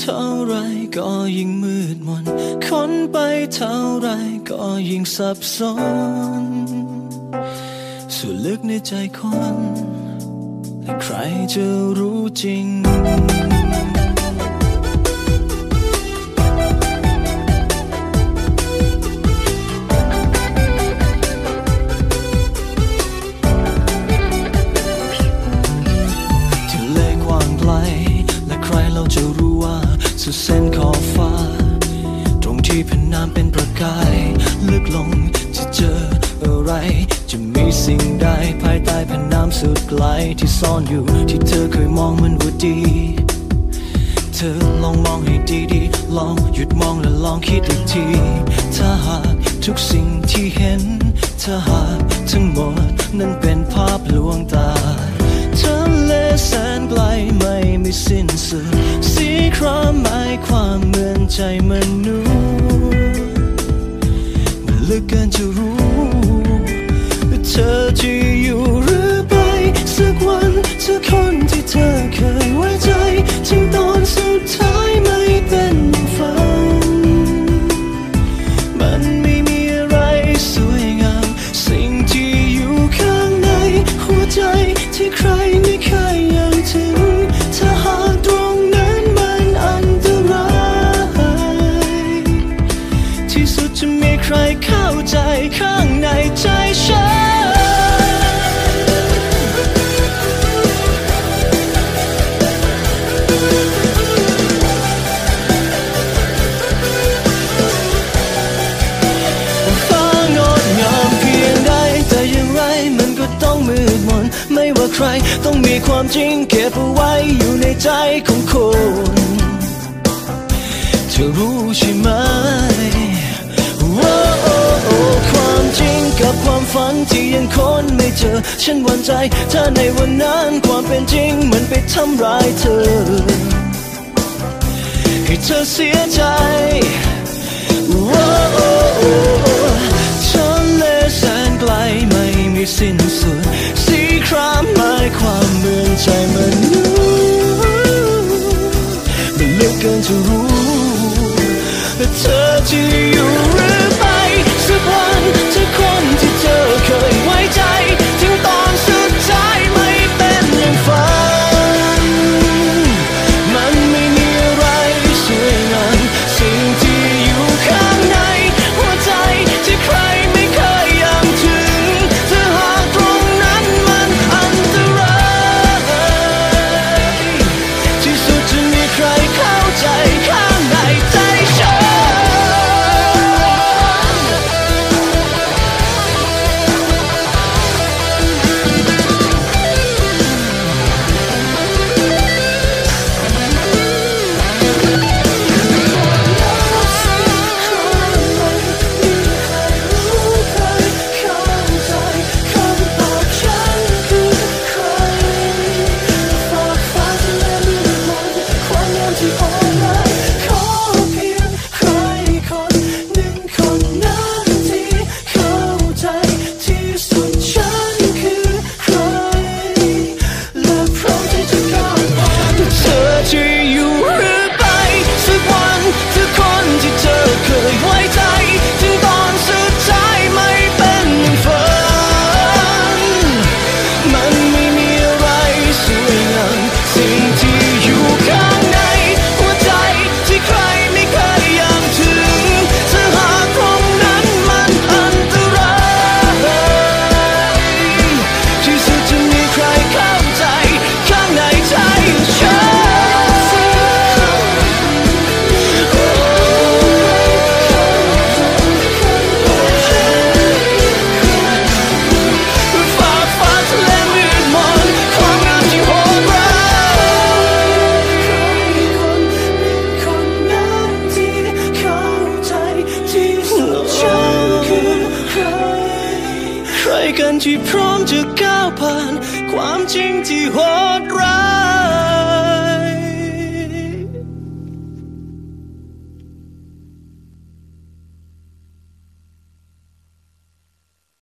เท่าไรก็ยิ่งมืดมนค้นไปเท่าไรก็ยิ่งสับสนส่วนลึกในใจคน และใครจะรู้จริง สุดเส้นขอบฟ้า ตรงที่แผ่นน้ำเป็นประกาย ลึกลงจะเจออะไร จะมีสิ่งใดภายใต้แผ่นน้ำสุดไกลที่ซ่อนอยู่ที่เธอเคยมองมันว่าดี เธอลองมองให้ดีๆ ลองหยุดมองและลองคิดอีกที ถ้าหากทุกสิ่งที่เห็น ถ้าหากทั้งหมดนั้นเป็นภาพลวงตา แสนไกลไม่มีสิ้นสุดสีครามหมายความเหมือนใจมนุษย์มันลึกกันจะรู้เธอจะอยู่หรือไปสักวันจะคนที่ ต้องมีความจริงเก็บเอาไว้อยู่ในใจของคนเธอรู้ใช่ไหมความจริงกับความฝันที่ยังค้นไม่เจอ ฉันหวั่นใจ ถ้าในวันนั้นความเป็นจริงมันไปทำร้ายเธอ ให้เธอเสียใจ ความเหมือนใจมันุษย์มันลึกเกินจะรู้เธอจะอที่ กันที่พร้อมจะก้าวผ่าน ความจริงที่โหดร้าย